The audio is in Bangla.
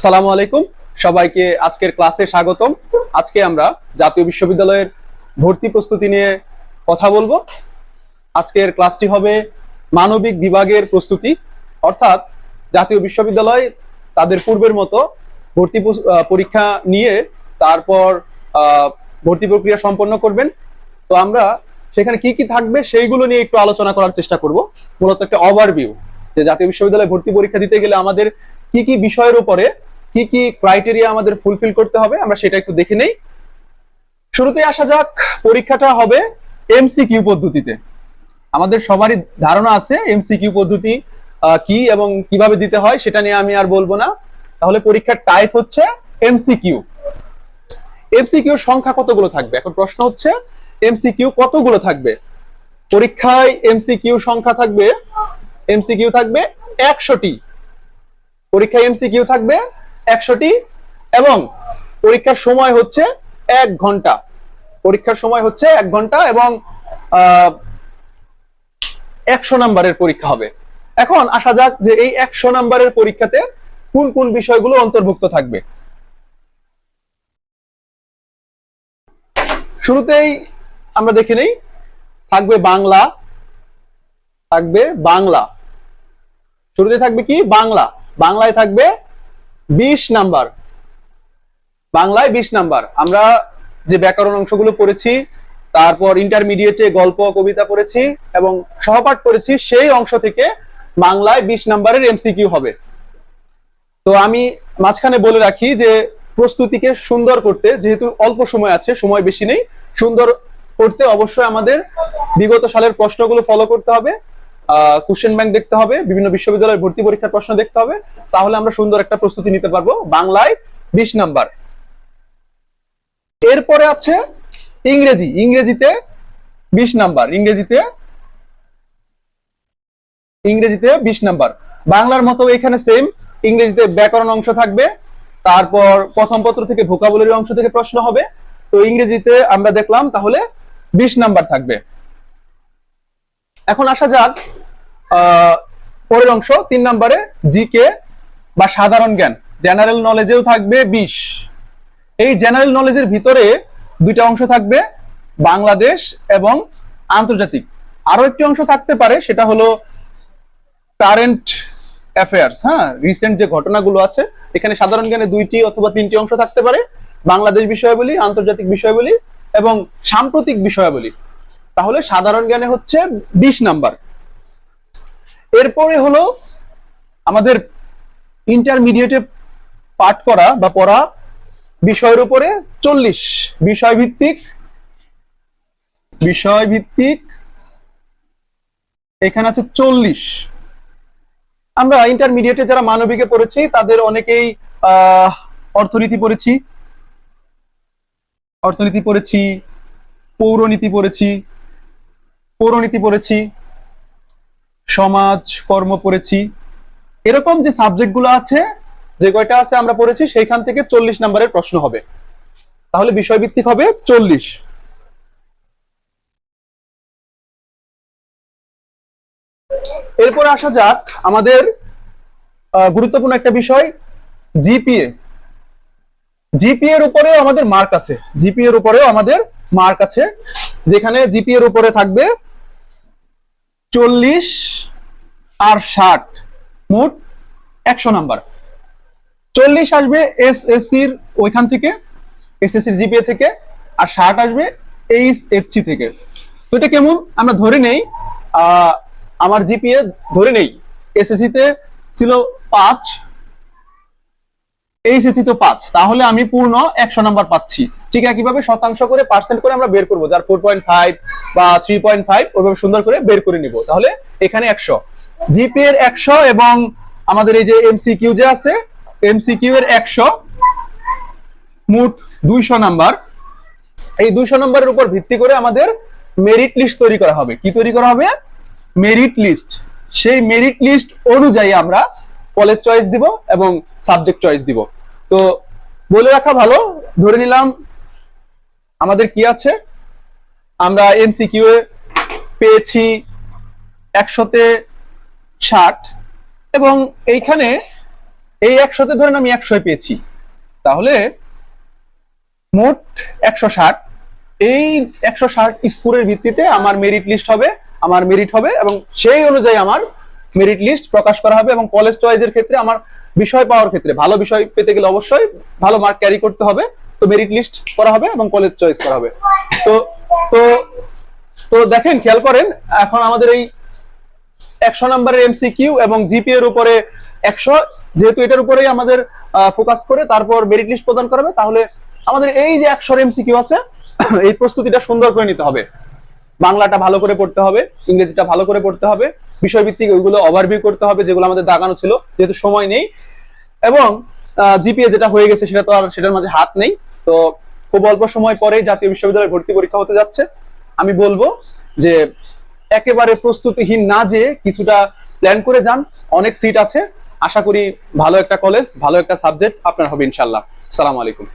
আসসালামু আলাইকুম। সবাইকে আজকের ক্লাসে স্বাগতম। আজকে আমরা জাতীয় বিশ্ববিদ্যালয়ের ভর্তি প্রস্তুতি নিয়ে কথা বলব। আজকের ক্লাসটি হবে মানবিক বিভাগের প্রস্তুতি। অর্থাৎ জাতীয় বিশ্ববিদ্যালয় তাদের পূর্বের মতো ভর্তি পরীক্ষা নিয়ে তারপর ভর্তি প্রক্রিয়া সম্পন্ন করবেন। তো আমরা সেখানে কি কি থাকবে সেইগুলো নিয়ে একটু আলোচনা করার চেষ্টা করব। মূলত একটা ওভারভিউ যে জাতীয় বিশ্ববিদ্যালয়ে ভর্তি পরীক্ষা দিতে গেলে আমাদের কি কি বিষয়ের উপরে কি কি ক্রাইটেরিয়া আমাদের ফুলফিল করতে হবে, আমরা সেটা একটু দেখে নেই। শুরুতে আসা যাক, পরীক্ষাটা হবে এমসিকিউ পদ্ধতিতে। আমাদের সবারই ধারণা আছে এমসিকিউ পদ্ধতি কি এবং কীভাবে দিতে হয় সেটা নিয়ে আমি আর বলব না। তাহলে পরীক্ষার টাইপ হচ্ছে এমসিকিউ এমসিকিউ সংখ্যা কতগুলো থাকবে? এখন প্রশ্ন হচ্ছে এমসিকিউ কতগুলো থাকবে? পরীক্ষায় এমসিকিউ সংখ্যা থাকবে এমসিকিউ থাকবে একশোটি। পরীক্ষায় এমসিকিউ থাকবে একশোটি এবং পরীক্ষার সময় হচ্ছে এক ঘণ্টা। পরীক্ষার সময় হচ্ছে এক ঘণ্টা এবং একশো নাম্বারের পরীক্ষা হবে। এখন আসা যাক যে এই একশো নাম্বারের পরীক্ষাতে কোন কোন বিষয়গুলো অন্তর্ভুক্ত থাকবে। শুরুতেই আমরা দেখে নেই, থাকবে বাংলা থাকবে বাংলা। শুরুতে থাকবে কি? বাংলা। বাংলায় থাকবে বিশ নাম্বার। বাংলায় বিশ নাম্বার। আমরা যে ব্যাকরণ অংশগুলো পড়েছি, তারপর ইন্টারমিডিয়েটে গল্প, কবিতা পড়েছি এবং সহপাঠ পড়েছি, সেই অংশ থেকে বাংলায় বিশ নাম্বারের এমসিকিউ হবে। তো আমি মাঝখানে বলে রাখি যে, প্রস্তুতিকে সুন্দর করতে, যেহেতু অল্প সময় আছে, সময় বেশি নেই, সুন্দর করতে অবশ্যই আমাদের বিগত সালের প্রশ্নগুলো ফলো করতে হবে। কোশ্চেন ব্যাংক দেখতে হবে, বিভিন্ন বিশ্ববিদ্যালয়ের ভর্তি পরীক্ষার প্রশ্ন দেখতে হবে। তাহলে আমরা সুন্দর একটা প্রস্তুতি নিতে পারব। বাংলায় বিশ নাম্বার। এরপরে আছে ইংরেজি। ইংরেজিতে বিশ নাম্বার। ইংরেজিতে ইংরেজিতে বিশ নাম্বার। বাংলার মতো এখানে সেম ইংরেজিতে ব্যাকরণ অংশ থাকবে। তারপর প্রথম পত্র থেকে ভোকাবুলারি অংশ থেকে প্রশ্ন হবে। তো ইংরেজিতে আমরা দেখলাম তাহলে বিশ নাম্বার থাকবে। এখন আসা যাক পরের অংশ, তিন নম্বরে জিকে বা সাধারণ জ্ঞান। জেনারেল নলেজেও থাকবে বিশ। এই জেনারেল নলেজের ভিতরে দুইটা অংশ থাকবে, বাংলাদেশ এবং আন্তর্জাতিক। আরও একটি অংশ থাকতে পারে, সেটা হলো কারেন্ট অ্যাফেয়ার্স হ্যাঁ রিসেন্ট যে ঘটনাগুলো আছে, এখানে সাধারণ জ্ঞানে দুইটি অথবা তিনটি অংশ থাকতে পারে, বাংলাদেশ বিষয়াবলী, আন্তর্জাতিক বিষয়াবলী এবং সাম্প্রতিক বিষয়াবলী। তাহলে সাধারণ জ্ঞানে হচ্ছে বিশ নাম্বার। এরপরে হলো আমাদের ইন্টারমিডিয়েটে পাঠ করা বা পড়া বিষয়ের উপরে চল্লিশ। বিষয় ভিত্তিক বিষয় ভিত্তিক এখানে আছে চল্লিশ। আমরা ইন্টারমিডিয়েটে যারা মানবিকে পড়েছি, তাদের অনেকেই অর্থনীতি পড়েছি। অর্থনীতি পড়েছি, পৌরনীতি পড়েছি পৌরনীতি পড়েছি। সমাজ, কর্ম পড়েছি। এরকম যে সাবজেক্টগুলো আছে, যে কয়টা আছে আমরা পড়েছি, সেইখান থেকে চল্লিশ নাম্বারের প্রশ্ন হবে। তাহলে বিষয়ভিত্তিক হবে চল্লিশ। এরপর আসা যাক আমাদের গুরুত্বপূর্ণ একটা বিষয় জিপিএ জিপিএ এর উপরেও আমাদের মার্ক আছে। জিপিএ এর উপরেও আমাদের মার্ক আছে। যেখানে জিপিএ এর উপরে থাকবে চল্লিশ আর ষাট, মোট একশো নাম্বার। চল্লিশ আসবে এস এসসির ওইখান থেকে এসএসসির জিপিএ থেকে, আর ষাট আসবে এইচ এসসি থেকে। তো এটা কেমন? আমরা ধরে নেই আমার জিপিএ ধরে নেই। এসএসসিতে ছিল পাঁচ এইচএসসি তো পাঁচ। তাহলে আমি পূর্ণ একশো নাম্বার পাচ্ছি। ঠিক একইভাবে শতাংশ করে পার্সেন্ট করে আমরা বের করব। যার ফোর পয়েন্ট ফাইভ বা থ্রি পয়েন্ট ফাইভ ওইভাবে সুন্দর করে বের করে নিব। তাহলে এখানে একশো। জিপি এর একশো এবং আমাদের এই যে এমসিকিউ যে আছে এমসিকিউ এর একশো, মোট দুইশো নাম্বার। এই দুইশো নম্বরের উপর ভিত্তি করে আমাদের মেরিট লিস্ট তৈরি করা হবে। কি তৈরি করা হবে? মেরিট লিস্ট সেই মেরিট লিস্ট অনুযায়ী আমরা কলেজ চয়েস দিব এবং সাবজেক্ট চয়েস দিব। তো বলে রাখা ভালো, ধরে নিলাম আমাদের কি আছে? আমরা এমসিকিউ এ পেয়েছি একশোতে ষাট এবং এইখানে এই একশোতে ধরেন আমি একশোয় পেয়েছি। তাহলে মোট একশো ষাট। এই একশো ষাট স্কোরের ভিত্তিতে আমার মেরিট লিস্ট হবে, আমার মেরিট হবে এবং সেই অনুযায়ী আমার মেরিট লিস্ট প্রকাশ করা হবে এবং কলেজ চয়েসের ক্ষেত্রে আমার বিষয় পাওয়ার ক্ষেত্রে, ভালো বিষয় পেতে গেলে অবশ্যই ভালো মার্ক ক্যারি করতে হবে। তো মেরিট লিস্ট করা হবে এবং কলেজ চয়েস করা হবে। তো তো তো দেখেন, খেয়াল করেন, এখন আমাদের এই একশো নম্বরের এমসিকিউ এবং জিপি এর উপরে একশো, যেহেতু এটার উপরেই আমাদের ফোকাস করে তারপর মেরিট লিস্ট প্রদান করা হবে, তাহলে আমাদের এই যে একশোর এমসিকিউ আছে, এই প্রস্তুতিটা সুন্দর করে নিতে হবে। বাংলাটা ভালো করে পড়তে হবে, ইংরেজিটা ভালো করে পড়তে হবে বিষয়ভিত্তিক ওইগুলো ওভারভিউ করতে হবে, যেগুলো আমাদের দাগানো ছিল, যেহেতু সময় নেই। এবং জিপিএ যেটা হয়ে গেছে সেটা তো আর সেটার মাঝে হাত নেই। তো খুব অল্প সময় পরেই জাতীয় বিশ্ববিদ্যালয়ে ভর্তি পরীক্ষা হতে যাচ্ছে। আমি বলব যে, একেবারে প্রস্তুতিহীন না যে কিছুটা প্ল্যান করে যান। অনেক সিট আছে। আশা করি ভালো একটা কলেজ ভালো একটা সাবজেক্ট আপনার হবে ইনশাল্লাহ সালাম আলাইকুম।